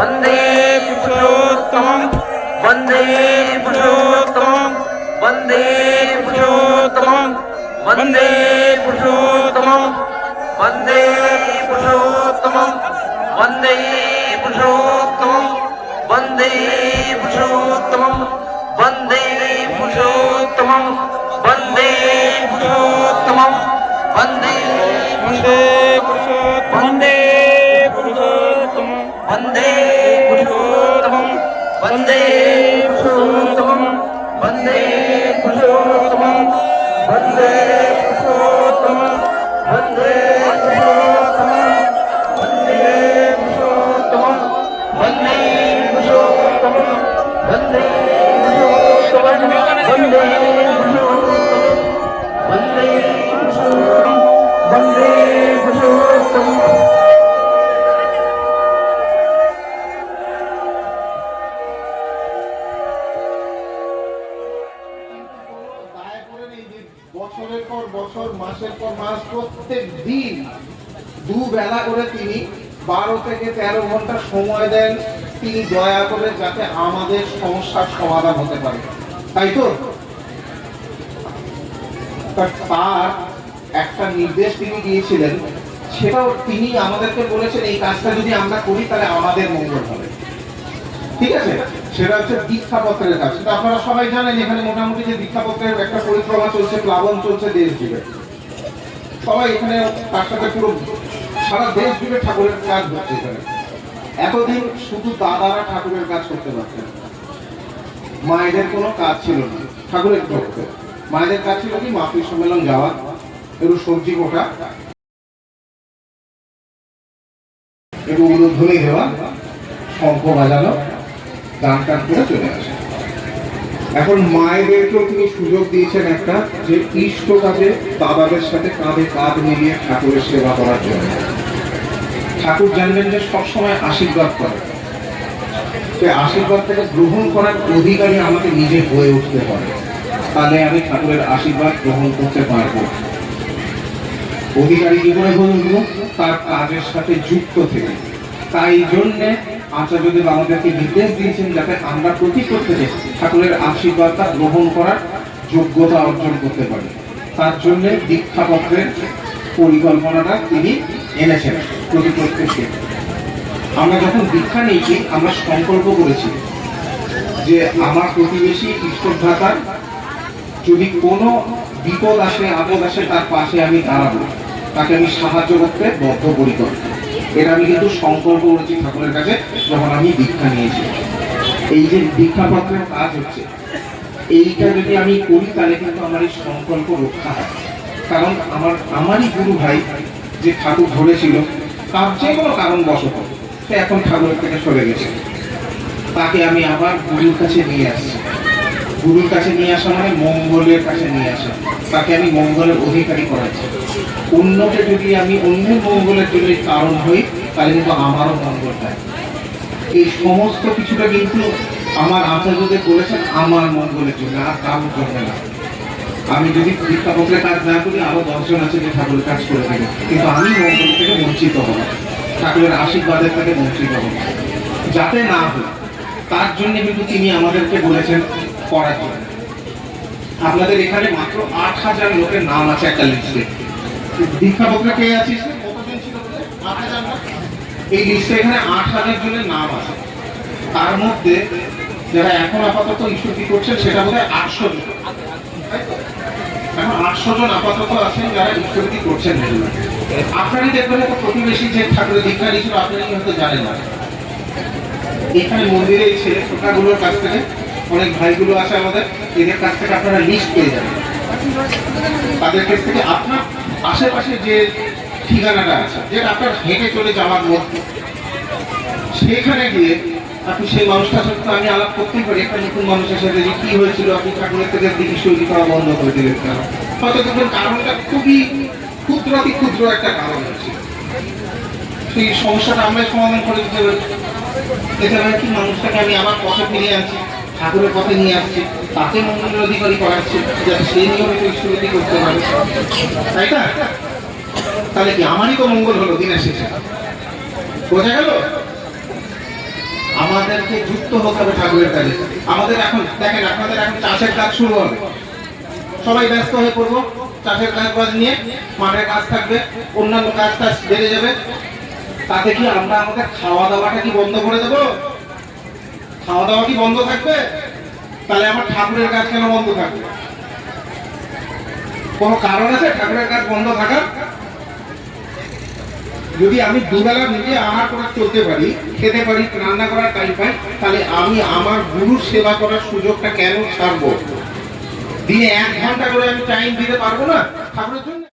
वन्दे पुरुषोत्तमं वन्दे पुरुषोत्तमं वन्दे पुरुषोत्तमं वन्दे पुरुषोत्तमं वन्दे पुरुषोत्तमं वन्दे पुरुषोत्तमं वन्दे पुरुषोत्तमं वन्दे पुरुषोत्तमं वन्दे पुरुषोत्तमं वन्दे वन्दे வந்தே. মাসের পর মাস প্রত্যেক দিন দুবেলা করে তিনি বারো থেকে তেরো ঘণ্টা সময় দেন। তিনি দয়া করে যাতে আমাদের সমস্যার সমাধান হতে পারে। তাই তো? তার একটা নির্দেশ তিনি দিয়েছিলেন, সেটাও তিনি আমাদেরকে বলেছেন, এই কাজটা যদি আমরা করি তাহলে আমাদের মঙ্গল হবে। ঠিক আছে? সেটা হচ্ছে দীক্ষাপত্রের কাজ। সেটা আপনারা সবাই জানেন, এখানে মোটামুটি যে দীক্ষাপত্রের একটা পরিক্রমা চলছে, প্লাবন চলছে দেশ জুড়ে। সবাই এখানে তার সাথে পুরো সারা দেশ জুড়ে ঠাকুরের কাজ হচ্ছে এখানে। এতদিন শুধু দাদারা ঠাকুরের কাজ করতে পারতেন। মায়েদের কোনো কাজ ছিল না, ঠাকুরের করতে মায়েদের কাজ ছিল কি, মাতৃ সম্মেলন যাওয়া, একটু সবজি কোটা একটু উলুধ্বনি দেওয়া, শঙ্খ বাজানো, গান টান করে চলে আসে। এখন মায়েদেরকেও তিনি সুযোগ দিয়েছেন একটা যে ইষ্ট কাজে দাদাদের সাথে কাঁধে কাঁধ মিলিয়ে ঠাকুরের সেবা করার জন্য। ঠাকুর জানবেন যে সবসময় আশীর্বাদ করে সে আশীর্বাদ থেকে গ্রহণ করার অধিকারী আমাকে নিজে হয়ে উঠতে পারে তাহলে আমি ঠাকুরের আশীর্বাদ গ্রহণ করতে পারব। অধিকারী করে হয়ে উঠবো তার কাজের সাথে যুক্ত থেকে। তাই জন্যে আচার্যদেব আমাদেরকে নির্দেশ দিয়েছেন যাতে আমরা প্রতি প্রত্যেকে ঠাকুরের আশীর্বাদটা গ্রহণ করার যোগ্যতা অর্জন করতে পারি, তার জন্য দীক্ষাপত্রের পরিকল্পনাটা তিনি এনেছেন প্রতি প্রত্যেককে আমরা যখন দীক্ষা নিয়েছি, আমরা সংকল্প করেছি যে আমার প্রতিবেশী ইষ্টভ্রাতার যদি কোনো বিপদ আসে, আপদ আসে, তার পাশে আমি দাঁড়াবো। তাকে আমি সাহায্য করতে বদ্ধ বদ্ধপরিকর। এটা আমি কিন্তু সংকল্প করেছি ঠাকুরের কাছে যখন আমি দীক্ষা নিয়েছি। এই যে দীক্ষাপত্রের কাজ হচ্ছে, এইটা যদি আমি করি, তাহলে কিন্তু আমার এই সংকল্প রক্ষা হয়। কারণ আমার, আমারই গুরু ভাই যে ঠাকুর ধরেছিল, তার যে কোনো কারণ বশত সে এখন ঠাকুরের থেকে সরে গেছে। তাকে আমি আবার গুরুর কাছে নিয়ে আসছি। গুরুর কাছে নিয়ে আসা মানে মঙ্গলের কাছে নিয়ে আসা। তাকে আমি মঙ্গলের অধিকারী করাচ্ছি অন্যকে যদি আমি অন্যের মঙ্গলের জন্য কারণ হই, তাহলে কিন্তু আমারও মঙ্গল হয়। এই সমস্ত কিছুটা কিন্তু আমার আচার্যদের বলেছেন, আমার মঙ্গলের জন্য, আর কারোর জন্য না। আমি যদি দীক্ষাপত্রের কাজ না করি, আরও দশজন আছে যে ঠাকুরের কাজ করে থাকে কিন্তু আমি মঙ্গল থেকে বঞ্চিত হব ঠাকুরের আশীর্বাদের থেকে বঞ্চিত হব যাতে না হয় তার জন্য কিন্তু তিনি আমাদেরকে বলেছেন জন্য আপনাদের এখানে মাত্র আট হাজার লোকের নাম আছে একটা লিস্টে দীক্ষাপত্রে কে আছিস? এই লিস্টে এখানে আট হাজার জনের নাম আছে। তার মধ্যে যারা এখন আপাতত ইস্যুটি করছেন সেটা বোধ হয় আটশো জন। এখন আটশো জন আপাতত আছেন যারা ইস্যুটি করছেন আপনারই দেখবেন একটা প্রতিবেশী যে ঠাকুরের দীক্ষা নিয়েছিল আপনারই হয়তো জানেন না। এখানে মন্দিরে এই ছেলে কাছ থেকে অনেক ভাইগুলো আছে আমাদের, এদের কাছ থেকে আপনারা লিস্ট পেয়ে যাবেন তাদের কাছ থেকে আপনার আশেপাশে যে ঠিকানাটা আছে, যেটা আপনার হেঁটে চলে যাওয়ার মধ্যে সেখানে গিয়ে আপনি সেই মানুষটার সাথে আমি আলাপ করতেই পারি, একটা নতুন মানুষের সাথে যে, কি হয়েছিল? আপনি ঠাকুরের থেকে দিকে করা বন্ধ করে দিলেন কেন? হয়তো দেখবেন কারণটা খুবই ক্ষুদ্রাতি ক্ষুদ্র একটা কারণ আছে সেই সমস্যাটা আমরা সমাধান করে দিতে পারি। ভাই কি মানুষটাকে আমি আবার পথে ফিরিয়ে আনছি। ঠাকুরের পথে নিয়ে আসছি, তাকে মঙ্গলের অধিকারী করাচ্ছি যাতে সেই নিয়মিত ঈশ্বরী করতে পারে। তাই না? তাহলে কি আমারই তো মঙ্গল হলো, দিনের শেষে? বোঝা গেল? আমাদেরকে যুক্ত হতে হবে ঠাকুরের কাজে। আমাদের এখন, দেখেন, আপনাদের এখন চাষের কাজ শুরু হবে। সবাই ব্যস্ত হয়ে পড়ব, চাষের কাজ বাজ নিয়ে মাঠের কাজ থাকবে, অন্যান্য কাজ টাজ বেড়ে যাবে। তাতে কি আমরা আমাদের খাওয়া দাওয়াটা কি বন্ধ করে দেবো? খাওয়া দাওয়া কি বন্ধ থাকবে? তাহলে আমার ঠাকুরের কাজ কেন বন্ধ থাকবে? কোনো কারণ আছে ঠাকুরের কাজ বন্ধ থাকার? যদি আমি দুবেলা নিজে আহার করে চলতে পারি, খেতে পারি, রান্না করার টাইম পাই, তাহলে আমি আমার গুরুর সেবা করার সুযোগটা কেন ছাড়বো? দিনে এক ঘণ্টা করে আমি টাইম দিতে পারব না ঠাকুরের জন্য?